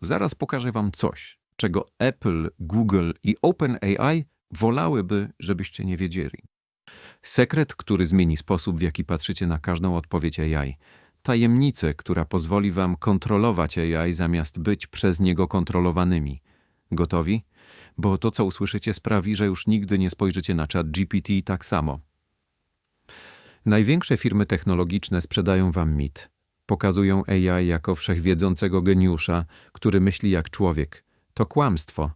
Zaraz pokażę wam coś, czego Apple, Google i OpenAI wolałyby, żebyście nie wiedzieli. Sekret, który zmieni sposób, w jaki patrzycie na każdą odpowiedź AI. Tajemnicę, która pozwoli wam kontrolować AI zamiast być przez niego kontrolowanymi. Gotowi? Bo to, co usłyszycie, sprawi, że już nigdy nie spojrzycie na czat GPT tak samo. Największe firmy technologiczne sprzedają wam mit. Pokazują AI jako wszechwiedzącego geniusza, który myśli jak człowiek. To kłamstwo.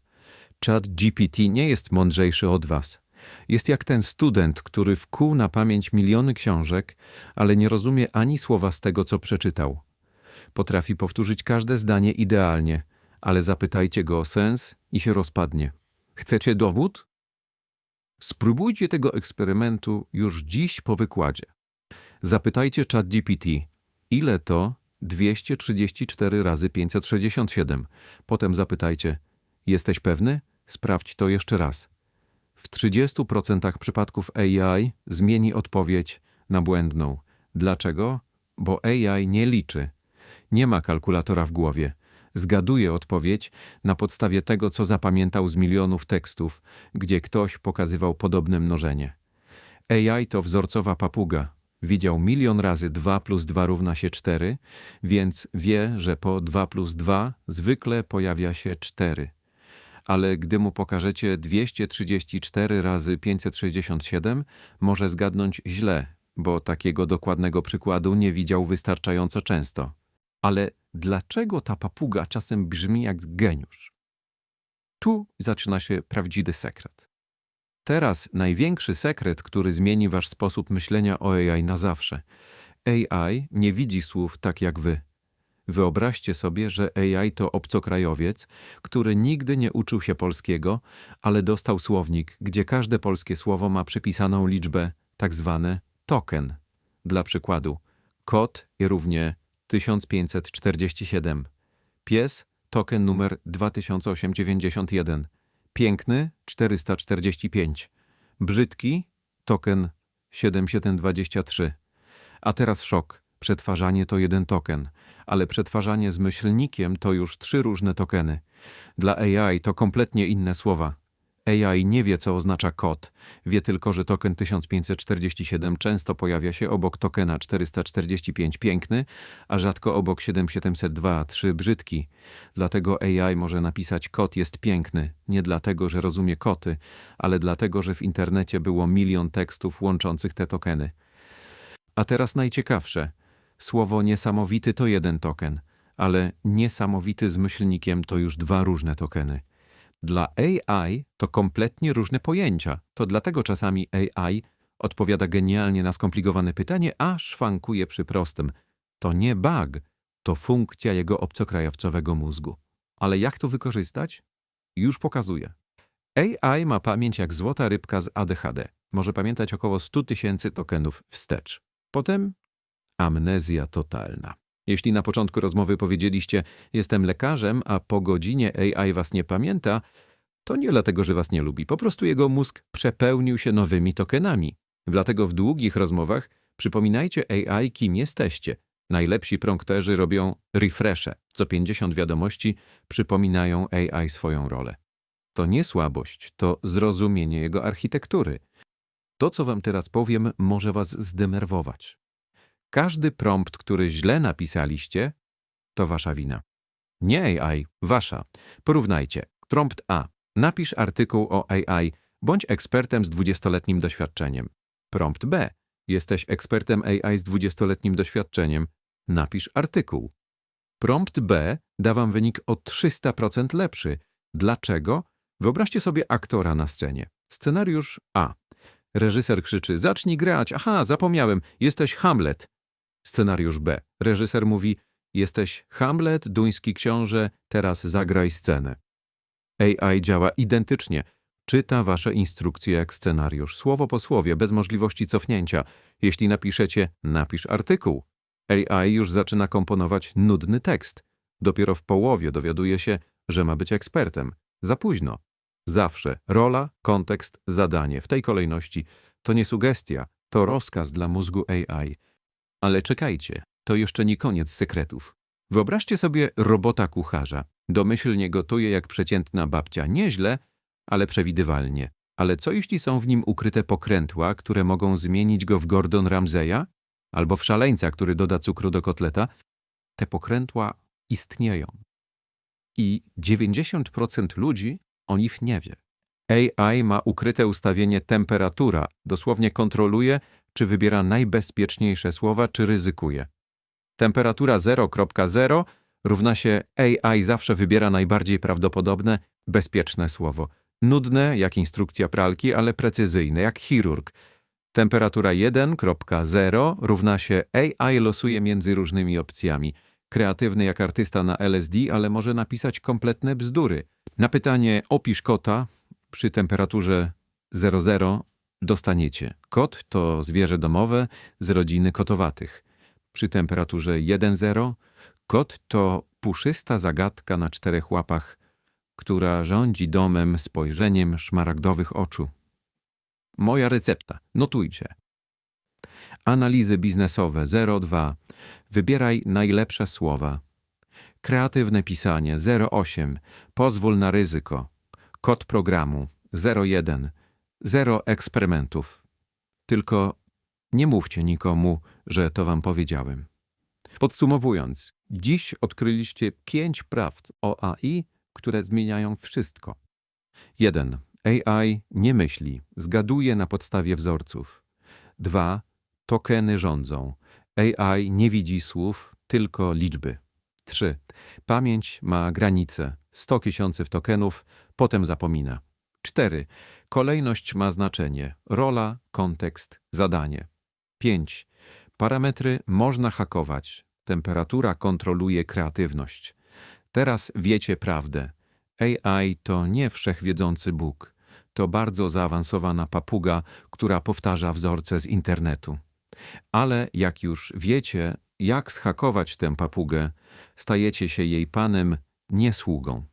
Chat GPT nie jest mądrzejszy od was. Jest jak ten student, który wkuł na pamięć miliony książek, ale nie rozumie ani słowa z tego, co przeczytał. Potrafi powtórzyć każde zdanie idealnie, ale zapytajcie go o sens i się rozpadnie. Chcecie dowód? Spróbujcie tego eksperymentu już dziś po wykładzie. Zapytajcie ChatGPT, ile to 234 razy 567. Potem zapytajcie, jesteś pewny? Sprawdź to jeszcze raz. W 30% przypadków AI zmieni odpowiedź na błędną. Dlaczego? Bo AI nie liczy. Nie ma kalkulatora w głowie. Zgaduje odpowiedź na podstawie tego, co zapamiętał z milionów tekstów, gdzie ktoś pokazywał podobne mnożenie. AI to wzorcowa papuga. Widział milion razy 2 plus 2 równa się 4, więc wie, że po 2 plus 2 zwykle pojawia się 4 ale gdy mu pokażecie 234 razy 567, może zgadnąć źle, bo takiego dokładnego przykładu nie widział wystarczająco często. Ale dlaczego ta papuga czasem brzmi jak geniusz? Tu zaczyna się prawdziwy sekret. Teraz największy sekret, który zmieni wasz sposób myślenia o AI na zawsze. AI nie widzi słów tak jak wy. Wyobraźcie sobie, że AI to obcokrajowiec, który nigdy nie uczył się polskiego, ale dostał słownik, gdzie każde polskie słowo ma przypisaną liczbę, tak zwane token. Dla przykładu, kot i równie 1547, pies token numer 2891, piękny 445, brzydki token 7723. A teraz szok. Przetwarzanie to jeden token, ale przetwarzanie z myślnikiem to już trzy różne tokeny. Dla AI to kompletnie inne słowa. AI nie wie, co oznacza kod. Wie tylko, że token 1547 często pojawia się obok tokena 445 piękny, a rzadko obok 7702 3 brzydki. Dlatego AI może napisać kod jest piękny, nie dlatego, że rozumie koty, ale dlatego, że w internecie było milion tekstów łączących te tokeny. A teraz najciekawsze. Słowo niesamowity to jeden token, ale niesamowity z myślnikiem to już dwa różne tokeny. Dla AI to kompletnie różne pojęcia. To dlatego czasami AI odpowiada genialnie na skomplikowane pytanie, a szwankuje przy prostym. To nie bug, to funkcja jego obcokrajowcowego mózgu. Ale jak to wykorzystać? Już pokazuję. AI ma pamięć jak złota rybka z ADHD. Może pamiętać około 100 tysięcy tokenów wstecz. Potem amnezja totalna. Jeśli na początku rozmowy powiedzieliście, jestem lekarzem, a po godzinie AI was nie pamięta, to nie dlatego, że was nie lubi. Po prostu jego mózg przepełnił się nowymi tokenami. Dlatego w długich rozmowach przypominajcie AI, kim jesteście. Najlepsi prompterzy robią refreshe. Co 50 wiadomości przypominają AI swoją rolę. To nie słabość, to zrozumienie jego architektury. To, co wam teraz powiem, może was zdenerwować. Każdy prompt, który źle napisaliście, to wasza wina. Nie AI, wasza. Porównajcie. Prompt A. Napisz artykuł o AI. Bądź ekspertem z 20-letnim doświadczeniem. Prompt B. Jesteś ekspertem AI z 20-letnim doświadczeniem. Napisz artykuł. Prompt B da wam wynik o 300% lepszy. Dlaczego? Wyobraźcie sobie aktora na scenie. Scenariusz A. Reżyser krzyczy: Zacznij grać. Aha, zapomniałem, jesteś Hamlet. Scenariusz B. Reżyser mówi: Jesteś Hamlet, duński książę, teraz zagraj scenę. AI działa identycznie. Czyta wasze instrukcje jak scenariusz, słowo po słowie, bez możliwości cofnięcia. Jeśli napiszecie, napisz artykuł. AI już zaczyna komponować nudny tekst. Dopiero w połowie dowiaduje się, że ma być ekspertem. Za późno. Zawsze rola, kontekst, zadanie w tej kolejności to nie sugestia, To rozkaz dla mózgu AI. Ale czekajcie, to jeszcze nie koniec sekretów. Wyobraźcie sobie robota kucharza. Domyślnie gotuje jak przeciętna babcia. Nieźle, ale przewidywalnie. Ale co jeśli są w nim ukryte pokrętła, które mogą zmienić go w Gordon Ramseya? Albo w szaleńca, który doda cukru do kotleta? Te pokrętła istnieją. I 90% ludzi o nich nie wie. AI ma ukryte ustawienie temperatura, dosłownie kontroluje, czy wybiera najbezpieczniejsze słowa, czy ryzykuje. Temperatura 0.0 równa się AI zawsze wybiera najbardziej prawdopodobne, bezpieczne słowo. Nudne, jak instrukcja pralki, ale precyzyjne, jak chirurg. Temperatura 1.0 równa się AI losuje między różnymi opcjami. Kreatywny jak artysta na LSD, ale może napisać kompletne bzdury. Na pytanie opisz kota przy temperaturze 00 dostaniecie. Kot to zwierzę domowe z rodziny kotowatych. Przy temperaturze 1,0 kot to puszysta zagadka na czterech łapach, która rządzi domem spojrzeniem szmaragdowych oczu. Moja recepta. Notujcie. Analizy biznesowe 02. Wybieraj najlepsze słowa. Kreatywne pisanie 08. Pozwól na ryzyko. Kod programu 01. Zero eksperymentów. Tylko nie mówcie nikomu, że to wam powiedziałem. Podsumowując, dziś odkryliście pięć prawd o AI, które zmieniają wszystko. 1. AI nie myśli, zgaduje na podstawie wzorców. 2. Tokeny rządzą. AI nie widzi słów, tylko liczby. 3. Pamięć ma granice. 100 tysięcy tokenów, potem zapomina. 4. Kolejność ma znaczenie. Rola, kontekst, zadanie. 5. Parametry można hakować. Temperatura kontroluje kreatywność. Teraz wiecie prawdę. AI to nie wszechwiedzący Bóg. To bardzo zaawansowana papuga, która powtarza wzorce z internetu. Ale jak już wiecie, jak zhakować tę papugę, stajecie się jej panem, nie sługą.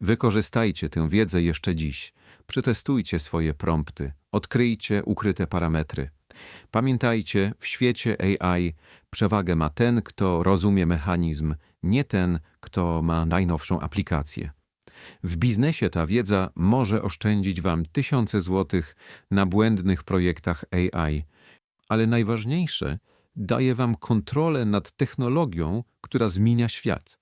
Wykorzystajcie tę wiedzę jeszcze dziś. Przetestujcie swoje prompty, odkryjcie ukryte parametry. Pamiętajcie, w świecie AI przewagę ma ten, kto rozumie mechanizm, nie ten, kto ma najnowszą aplikację. W biznesie ta wiedza może oszczędzić Wam tysiące złotych na błędnych projektach AI, ale najważniejsze, daje Wam kontrolę nad technologią, która zmienia świat.